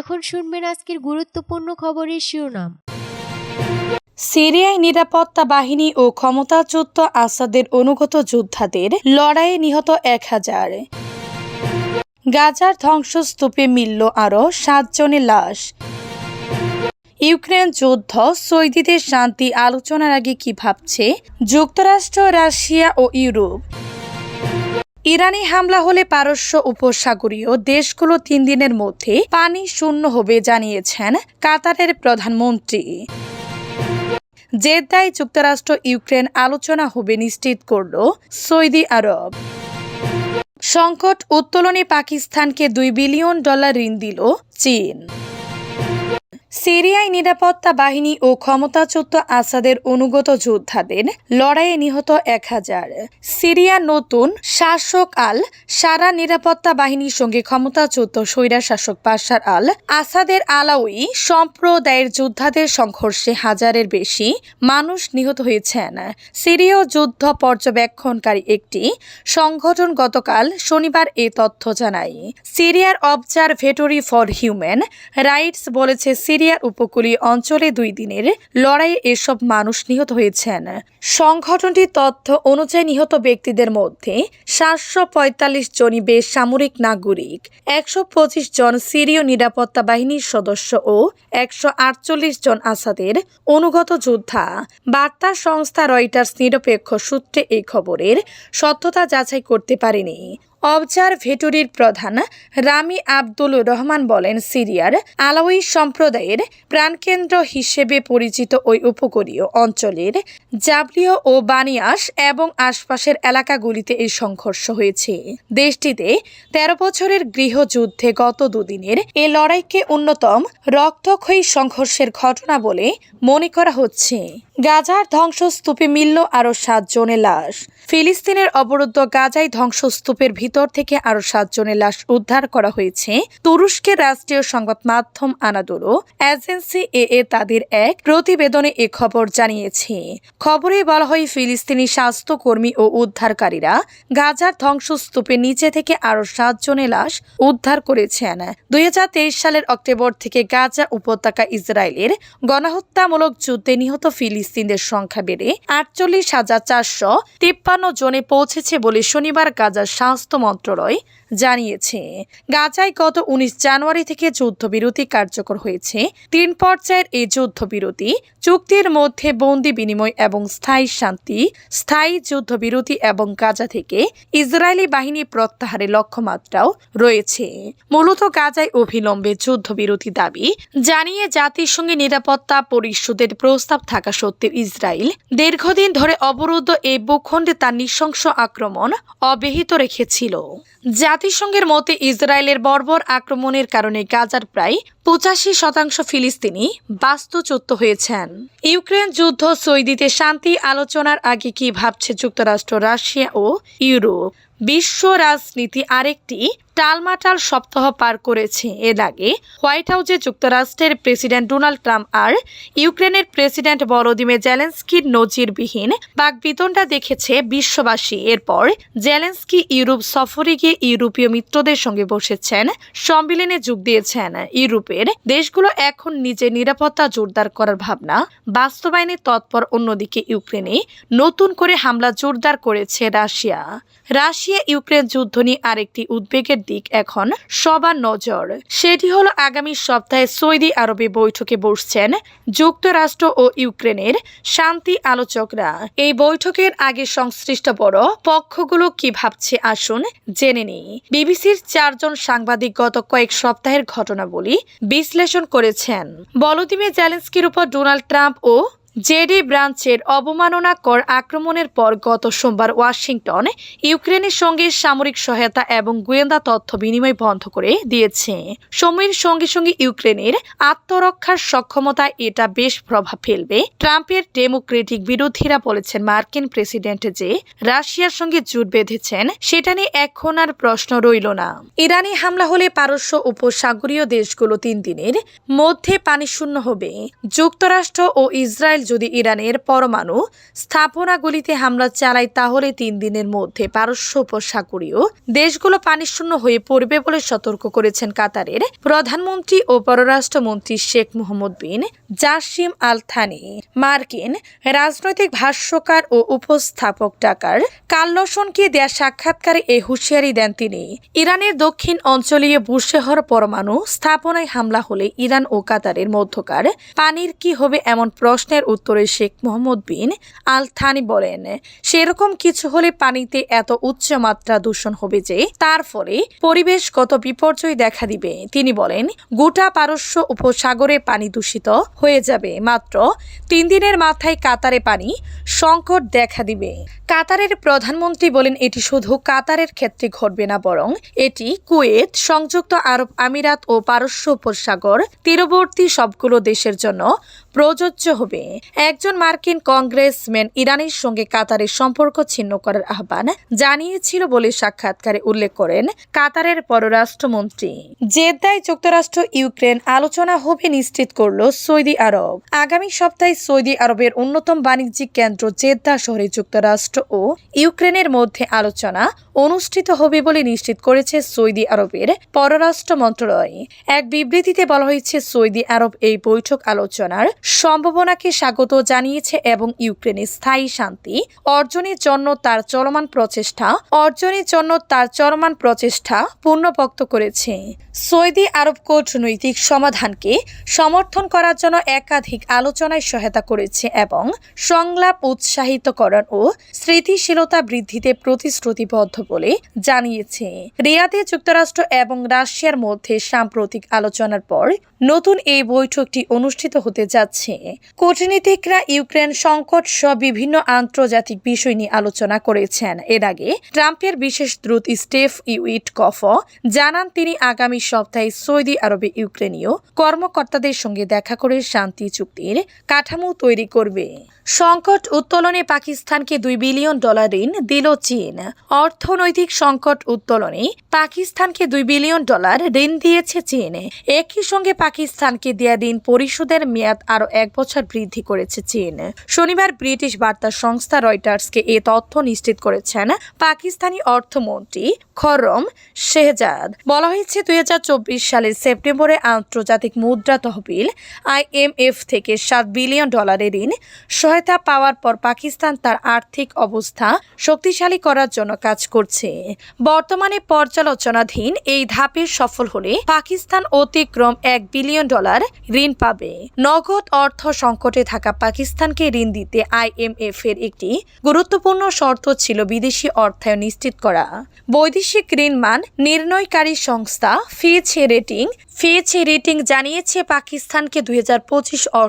এখন শুনবেন আজকের গুরুত্বপূর্ণ খবরের শিরোনাম। সিরিয়ায় নিরাপত্তা বাহিনী ও ক্ষমতাচ্যুত আসাদের অনুগত যোদ্ধাদের লড়াইয়ে নিহত এক হাজার। গাজার ধ্বংসস্তূপে মিলল আরও সাতজনের লাশ। ইউক্রেন যুদ্ধ, সৌদিদের শান্তি আলোচনার আগে কি ভাবছে? যুক্তরাষ্ট্র, রাশিয়া ও ইউরোপ। ইরানি হামলা হলে পারস্য উপসাগরীয় দেশগুলো তিন দিনের মধ্যে পানি শূন্য হবে জানিয়েছেন কাতারের প্রধানমন্ত্রী। জেদ্দায় যুক্তরাষ্ট্র ইউক্রেন আলোচনা হবে নিশ্চিত করল সৌদি আরব। সংকট উত্তোলনে পাকিস্তানকে দুই বিলিয়ন ডলার ঋণ দিল চীন। সিরিয়ায় নিরাপত্তা বাহিনী ও ক্ষমতাচ্যুত আসাদের অনুগত যোদ্ধাদের লড়াইয়ে নিহত এক হাজার। সিরিয়ার নতুন শাসক আল সারা নিরাপত্তা বাহিনীর সঙ্গে ক্ষমতাচ্যুত স্বৈরা শাসক বাশার আল আসাদের আলাউই সম্প্রদায়ের যোদ্ধাদের সংঘর্ষে হাজারের বেশি মানুষ নিহত হয়েছেন। সিরীয় যুদ্ধ পর্যবেক্ষণকারী একটি সংগঠন গতকাল শনিবার এ তথ্য জানায়। সিরিয়ার অবজারভেটরি ফর হিউম্যান রাইটস বলেছে সিরিয়ার উপকূলীয় অঞ্চলে দুই দিনের লড়াইয়ে এসব মানুষ নিহত হয়েছেন। সংগঠনটির তথ্য অনুযায়ী নিহত ব্যক্তিদের মধ্যে সাতশো পঁয়তাল্লিশ জনই বেসামরিক নাগরিক, একশো পঁচিশ জন সিরীয় নিরাপত্তা বাহিনীর সদস্য ও একশো আটচল্লিশ জন আসাদের অনুগত যোদ্ধা। বার্তা সংস্থা রয়টার্স নিরপেক্ষ সূত্রে এই খবরের সত্যতা যাচাই করতে পারেনি। অবজারভেটরির প্রধান রামি আব্দুল রহমান বলেন, সিরিয়ার আলাউই সম্প্রদায়ের প্রাণকেন্দ্র হিসেবে পরিচিত ওই উপকূলীয় অঞ্চলের জাবলিও ও বানিয়াস এবং আশপাশের এলাকাগুলিতে এই সংঘর্ষ হয়েছে। দেশটিতে তেরো বছরের গৃহযুদ্ধে গত দুদিনের এ লড়াইকে অন্যতম রক্তক্ষয়ী সংঘর্ষের ঘটনা বলে মনে করা হচ্ছে। গাজার ধ্বংসস্তূপে মিলল আরও সাতজনের লাশ। ফিলিস্তিনের অবরুদ্ধ গাজায় ধ্বংসস্তূপের ভিতর থেকে আরও সাতজনের লাশ উদ্ধার করা হয়েছে। তুরস্কের রাষ্ট্রীয় সংবাদ মাধ্যম আনাদোলো এজেন্সি এ এ তাদের এক প্রতিবেদনে এ খবর জানিয়েছে। খবরে বলা হয়, ফিলিস্তিনি স্বাস্থ্যকর্মী ও উদ্ধারকারীরা গাজার ধ্বংসস্তূপের নিচে থেকে আরও সাতজনের লাশ উদ্ধার করেছেন। দুই হাজার তেইশ সালের অক্টোবর থেকে গাজা উপত্যকা ইসরায়েলের গণহত্যামূলক যুদ্ধে নিহত ফিলিস্তিনদের সংখ্যা বেড়ে আটচল্লিশ হাজার চারশো তিপ্পান্ন জনে পৌঁছেছে বলে শনিবার গাজার স্বাস্থ্য মন্ত্রণালয় জানিয়েছে। গাজায় গত উনিশ জানুয়ারি থেকে যুদ্ধবিরতি কার্যকর হয়েছে। তিন পর্যায়ের এই যুদ্ধবিরতি চুক্তির মধ্যে বন্দি বিনিময় এবং স্থায়ী শান্তি, স্থায়ী যুদ্ধবিরতি এবং গাজা থেকে ইসরায়েলি বাহিনী প্রত্যাহারের লক্ষ্যমাত্রাও রয়েছে। মূলত গাজায় অবিলম্বে যুদ্ধবিরতি দাবি জানিয়ে জাতিসংঘে নিরাপত্তা পরিষদের প্রস্তাব থাকা সত্ত্বেও ইসরায়েল দীর্ঘদিন ধরে অবরুদ্ধ এই ভূখণ্ডে তার নৃশংস আক্রমণ অব্যাহত রেখেছিল। জাতিসংঘের মতে ইসরায়েলের বর্বর আক্রমণের কারণে গাজার প্রায় পঁচাশি শতাংশ ফিলিস্তিনি বাস্তুচ্যুত হয়েছেন। ইউক্রেন যুদ্ধ সৌদিতে শান্তি আলোচনার আগে কি ভাবছে যুক্তরাষ্ট্র, রাশিয়া ও ইউরোপ? বিশ্ব রাজনীতি আরেকটি টালমাটাল সপ্তাহ পার করেছে। এর আগে হোয়াইট হাউসে যুক্তরাষ্ট্রের প্রেসিডেন্ট ডোনাল্ড ট্রাম্প আর ইউক্রেনের প্রেসিডেন্ট বড়দিমে জেলেন্সকির নজিরবিহীন বাকবিতণ্ডা দেখেছে বিশ্ববাসী। এরপর জেলেন্সকি ইউরোপ সফরে গিয়ে ইউরোপীয় মিত্রদের সঙ্গে বসেছেন, সম্মেলনে যোগ দিয়েছেন ইউরোপের দেশগুলো এখন নিজের নিরাপত্তা জোরদার করার ভাবনা। বাস্তবায়নে তৎপর অন্যদিকে ইউক্রেনে নতুন করে হামলা জোরদার করেছে রাশিয়া। রাশিয়া ইউক্রেন যুদ্ধ নিয়ে আরেকটি উদ্বেগের দিক এখন সবার নজর। সেটি হলো আগামী সপ্তাহে সৌদি আরবে বৈঠকে বসছেন যুক্তরাষ্ট্র ও ইউক্রেনের শান্তি আলোচকরা। এই বৈঠকের আগে সংশ্লিষ্ট বড় পক্ষগুলো কি ভাবছে আসুন জেনে নেই। বিবিসির চারজন সাংবাদিক গত কয়েক সপ্তাহের ঘটনাবলী বিশ্লেষণ করেছেন। বলদিমে জেলেন্সকির উপর ডোনাল্ড ট্রাম্প ও জেডি ব্রাঞ্চের অবমাননাকর আক্রমণের পর গত সোমবার ওয়াশিংটন ইউক্রেনের সঙ্গে সামরিক সহায়তা এবং গোয়েন্দা তথ্য বিনিময় বন্ধ করে দিয়েছে। সময়ের সঙ্গে সঙ্গে ইউক্রেনের আত্মরক্ষার সক্ষমতা এটা বেশ প্রভাব ফেলবে। ট্রাম্পের ডেমোক্রেটিক বিরোধীরা বলেছেন মার্কিন প্রেসিডেন্ট যে রাশিয়ার সঙ্গে জোট বেঁধেছেন, সেটা নিয়ে এখন আর প্রশ্ন রইল না। ইরানি হামলা হলে পারস্য উপসাগরীয় দেশগুলো তিন দিনের মধ্যে পানি শূন্য হবে। যুক্তরাষ্ট্র ও ইসরায়েল যদি ইরানের পরমাণু স্থাপনাগুলিতে হামলা চালায়, তাহলে তিন দিনের মধ্যে পারস্য উপসাগরীয় দেশগুলো পানিশূন্য হয়ে পড়বে বলে সতর্ক করেছেন কাতারের প্রধানমন্ত্রী ও পররাষ্ট্রমন্ত্রী Sheikh Mohammed bin Jassim Al Thani মার্কিন রাজনৈতিক ভাষ্যকার ও উপস্থাপক ডাকার কার্লসনকে দেয়া সাক্ষাৎকারে এই হুঁশিয়ারি দেন তিনি। ইরানের দক্ষিণ অঞ্চলীয় বুশেহর পরমাণু স্থাপনায় হামলা হলে ইরান ও কাতারের মধ্যকার পানির কি হবে এমন প্রশ্নের উত্তরে Sheikh Mohammed bin Al Thani বলেন, সেরকম কিছু হলে পানিতে এত উচ্চ মাত্রা দূষণ হবে যে তার ফলে পরিবেশগত বিপর্যয় দেখা দিবে। তিনি বলেন, গোটা পারস্য উপসাগরে পানি দূষিত হয়ে যাবে। মাত্র তিন দিনের মাথায় কাতারে পানি সংকট দেখা দিবে। কাতারের প্রধানমন্ত্রী বলেন, এটি শুধু কাতারের ক্ষেত্রে ঘটবে না, বরং এটি কুয়েত, সংযুক্ত আরব আমিরাত ও পারস্য উপসাগর তীরবর্তী সবগুলো দেশের জন্য প্রযোজ্য হবে। একজন মার্কিন কংগ্রেসম্যান ইরানের সঙ্গে কাতারের সম্পর্ক ছিন্ন করার আহ্বান জানিয়েছিল বলে সাক্ষাৎকারে উল্লেখ করেন কাতারের পররাষ্ট্রমন্ত্রী। জেদ্দায় যুক্তরাষ্ট্র ইউক্রেন আলোচনা হবে নিশ্চিত করল সৌদি আরব। আগামী সপ্তাহে সৌদি আরবের অন্যতম বাণিজ্যিক কেন্দ্র জেদ্দা শহরে যুক্তরাষ্ট্র ও ইউক্রেনের মধ্যে আলোচনা অনুষ্ঠিত হবে বলে নিশ্চিত করেছে সৌদি আরবের পররাষ্ট্র মন্ত্রণালয়। এক বিবৃতিতে বলা হয়েছে, সৌদি আরব এই বৈঠক আলোচনার সম্ভাবনাকে স্বাগত জানিয়েছে এবং ইউক্রেনের স্থায়ী শান্তি অর্জনের জন্য তার চলমান প্রচেষ্টা, অর্জনের জন্য তার চলমান প্রচেষ্টা পূর্ণপক্ত করেছে। সৌদি আরব কূটনৈতিক সমাধানকে সমর্থন করার জন্য একাধিক আলোচনায় সহায়তা করেছে এবং সংলাপ উৎসাহিতকরণ ও স্মৃতিশীলতা বৃদ্ধিতে প্রতিশ্রুতিবদ্ধ বলে জানিয়েছে। রিয়াদে যুক্তরাষ্ট্র এবং রাশিয়ার মধ্যে সাম্প্রতিক আলোচনার পর নতুন এই বৈঠকটি অনুষ্ঠিত হতে যাচ্ছে। কূটনীতিকরা ইউক্রেন সংকট সহ বিভিন্ন আন্তর্জাতিক বিষয় নিয়ে আলোচনা করেছেন। এর আগে ট্রাম্পের বিশেষ দ্রুত স্টেফ ইউইট কফ জানান তিনি আগামী সপ্তাহে সৌদি আরবে ইউক্রেনীয় কর্মকর্তাদের সঙ্গে দেখা করে শান্তি চুক্তির কাঠামো তৈরি করবে। সংকট উত্তোলনে পাকিস্তানকে দুই বিলিয়ন ডলার ঋণ দিল চীন। অর্থনৈতিক সংকট উত্তোলনে পাকিস্তানকে দুই বিলিয়ন ডলার ঋণ দিয়েছে চীন। একই সঙ্গে পাকিস্তানকে দেয়া ঋণ পরিশোধের মেয়াদ আরও এক বছর বৃদ্ধি করেছে চীন। শনিবার ব্রিটিশ বার্তা সংস্থা রয়টার্সকে এ তথ্য নিশ্চিত করেছেন পাকিস্তানি অর্থমন্ত্রী খরম শেহজাদ। বলা হয়েছে দুই সালের সেপ্টেম্বরে আন্তর্জাতিক মুদ্রা তহবিল আইএমএফ থেকে সাত বিলিয়ন ডলারের ঋণ সহায়তা পাওয়ার পর পাকিস্তান তার আর্থিক অবস্থা শক্তিশালী করার জন্য কাজ করছে। বর্তমানে পর্যালোচনাধীন এই ধাপে সফল হলে পাকিস্তান অতিক্রম এক বিলিয়ন ডলার ঋণ পাবে। নগদ অর্থ সংকটে থাকা পাকিস্তানকে ঋণ দিতে আইএমএফ এর একটি গুরুত্বপূর্ণ শর্ত ছিল বিদেশি অর্থায়ন নিশ্চিত করা। বৈদেশিক ঋণ মান নির্ণয়কারী সংস্থা ফিচ রেটিং ফিচ রেটিং জানিয়েছে পাকিস্তানকে দুই হাজার পঁচিশ